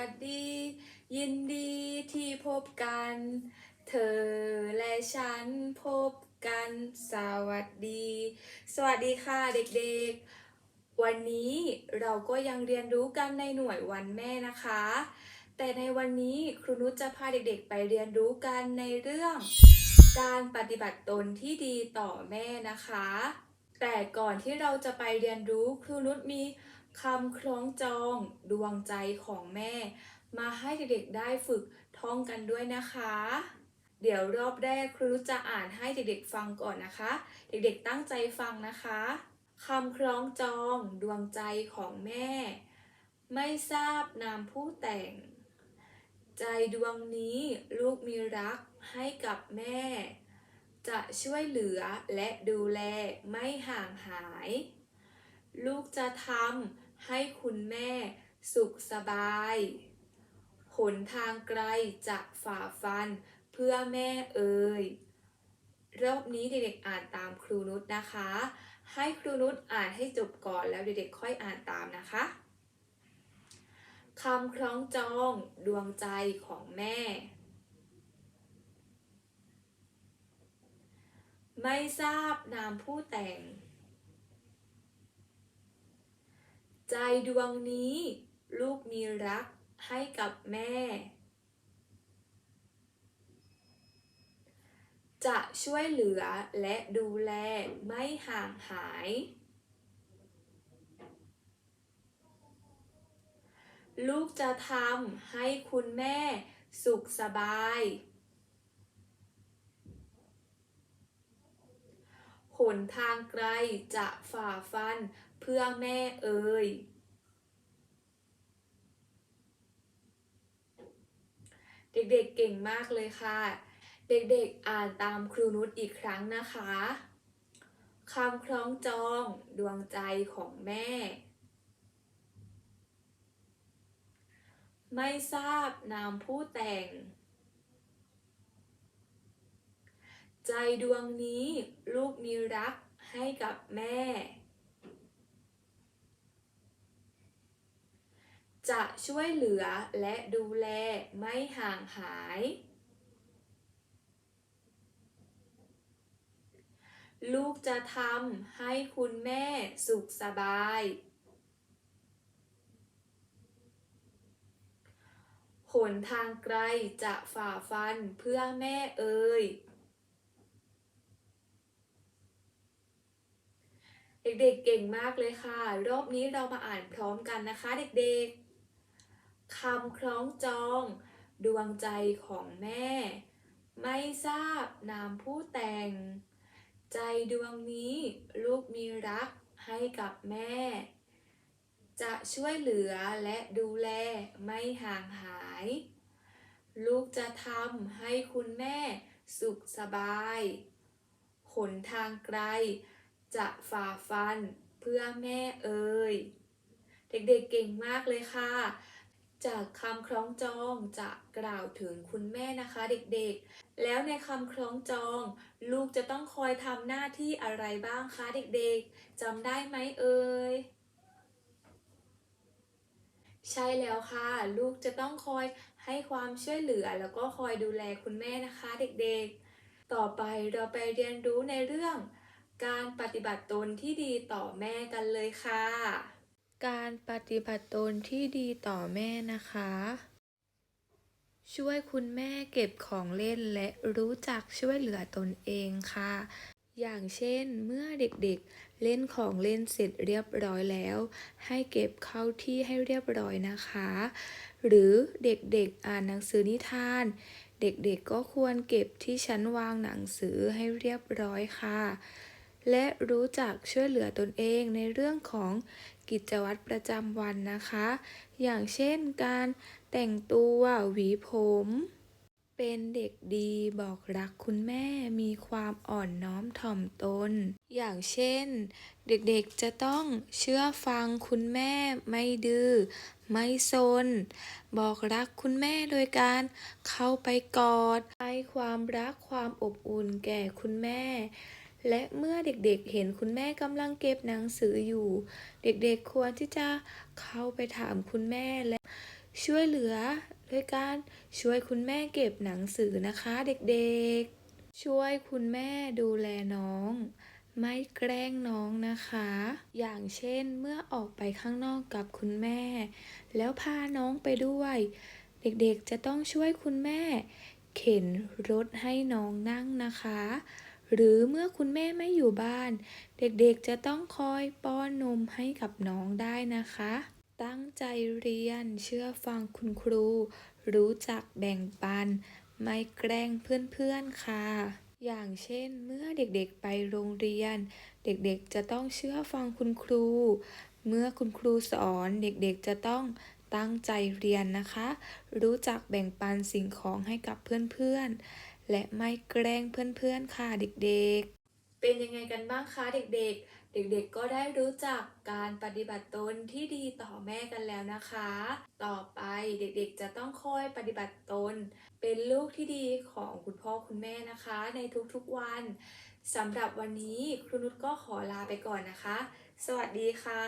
วัสดี ยินดีที่พบกัน เธอและฉันพบกัน สวัสดี สวัสดีค่ะเด็กๆ วันนี้เราก็ยังเรียนรู้กันในหน่วยวันแม่นะคะ แต่ในวันนี้ครูนุชจะพาเด็กๆ ไปเรียนรู้กันในเรื่อง การปฏิบัติตนที่ดีต่อแม่นะคะ แต่ก่อนที่เราจะไปเรียนรู้ครูนุชมี คำคล้องจองดวงใจของแม่ มาให้เด็กๆได้ฝึกท่องกันด้วยนะคะ เดี๋ยวรอบแรกครูจะอ่านให้เด็กๆฟังก่อนนะคะ เด็กๆตั้งใจฟังนะคะคำคล้องจองดวงใจของแม่ ไม่ทราบนามผู้แต่ง ใจดวงนี้ลูกมีรักให้กับแม่ จะช่วยเหลือและดูแลไม่ห่างหาย ลูกจะทำให้คุณแม่สุขสบาย หนทางไกลจะฝ่าฟันเพื่อแม่เอ่ย รอบนี้เด็กๆอ่านตามครูนุชนะคะ ให้ครูนุชอ่านให้จบก่อนแล้วเด็กๆค่อยอ่านตามนะคะคำคล้องจองดวงใจของแม่ ไม่ทราบนามผู้แต่ง ใจดวงนี้ ลูกมีรักให้กับแม่ จะช่วยเหลือและดูแลไม่ห่างหาย ลูกจะทำให้คุณแม่สุขสบาย ห นทางไกลจะฝ่าฟันเพื่อแม่เอ่ยเด็กๆเก่งมากเลยค่ะ เด็กๆอ่านตามครูนุชอีกครั้งนะคะคำคล้องจองดวงใจของแม่ ไม่ทราบนามผู้แต่ง ใจดวงนี้ลูกมีรักให้กับแม่ จะช่วยเหลือและดูแลไม่ห่างหาย ลูกจะทำให้คุณแม่สุขสบาย หนทางไกลจะฝ่าฟันเพื่อแม่เอ่ย เด็กๆเก่งมากเลยค่ะ รอบนี้เรามาอ่านพร้อมกันนะคะเด็กๆคำคล้องจอง ดวงใจของแม่ ไม่ทราบนามผู้แต่ง ใจดวงนี้ลูกมีรักให้กับแม่ จะช่วยเหลือและดูแลไม่ห่างหาย ลูกจะทำให้คุณแม่สุขสบาย หนทางไกล จะฝ่าฟันเพื่อแม่เอ่ย เด็กๆเก่งมากเลยค่ะ จากคำคล้องจองจะกล่าวถึงคุณแม่นะคะเด็กๆ แล้วในคำคล้องจอง ลูกจะต้องคอยทำหน้าที่อะไรบ้างคะเด็กๆจำได้ไหมเอ่ยใช่แล้วค่ะ ลูกจะต้องคอยให้ความช่วยเหลือแล้วก็คอยดูแลคุณแม่นะคะเด็กๆ ต่อไปเราไปเรียนรู้ในเรื่อง การปฏิบัติตนที่ดีต่อแม่กันเลยค่ะ การปฏิบัติตนที่ดีต่อแม่นะคะ ช่วยคุณแม่เก็บของเล่นและรู้จักช่วยเหลือตนเองค่ะ อย่างเช่นเมื่อเด็กๆเล่นของเล่นเสร็จเรียบร้อยแล้ว ให้เก็บเข้าที่ให้เรียบร้อยนะคะ หรือเด็กๆอ่านหนังสือนิทาน เด็กๆก็ควรเก็บที่ชั้นวางหนังสือให้เรียบร้อยค่ะ และรู้จักช่วยเหลือตนเองในเรื่องของกิจวัตรประจำวันนะคะ อย่างเช่นการแต่งตัวหวีผม เป็นเด็กดีบอกรักคุณแม่มีความอ่อนน้อมถ่อมตน อย่างเช่น เด็กๆจะต้องเชื่อฟังคุณแม่ไม่ดื้อไม่ซน บอกรักคุณแม่โดยการเข้าไปกอดให้ความรักความอบอุ่นแก่คุณแม่ และเมื่อเด็กๆเห็นคุณแม่กำลังเก็บหนังสืออยู่ เด็กๆควรที่จะเข้าไปถามคุณแม่และช่วยเหลือด้วยการช่วยคุณแม่เก็บหนังสือนะคะเด็กๆ ช่วยคุณแม่ดูแลน้อง ไม่แกล้งน้องนะคะ อย่างเช่นเมื่อออกไปข้างนอกกับคุณแม่ แล้วพาน้องไปด้วย เด็กๆจะต้องช่วยคุณแม่ เข็นรถให้น้องนั่งนะคะ หรือเมื่อคุณแม่ไม่อยู่บ้าน เด็กๆจะต้องคอยป้อนนมให้กับน้องได้นะคะ ตั้งใจเรียนเชื่อฟังคุณครู รู้จักแบ่งปัน ไม่แกล้งเพื่อนๆค่ะ อย่างเช่น เมื่อเด็กๆไปโรงเรียน เด็กๆจะต้องเชื่อฟังคุณครู เมื่อคุณครูสอนเด็กๆจะต้องตั้งใจเรียนนะคะ รู้จักแบ่งปันสิ่งของให้กับเพื่อนๆ และไม่แกล้งเพื่อนๆค่ะเด็กๆ เป็นยังไงกันบ้างคะเด็กๆ เด็กๆ ก็ได้รู้จักการปฏิบัติตนที่ดีต่อแม่กันแล้วนะคะ ต่อไปเด็กๆ จะต้องคอยปฏิบัติตน เป็นลูกที่ดีของคุณพ่อคุณแม่นะคะ ในทุกๆวันสำหรับวันนี้ครูนุชก็ขอลาไปก่อนนะคะ สวัสดีค่ะ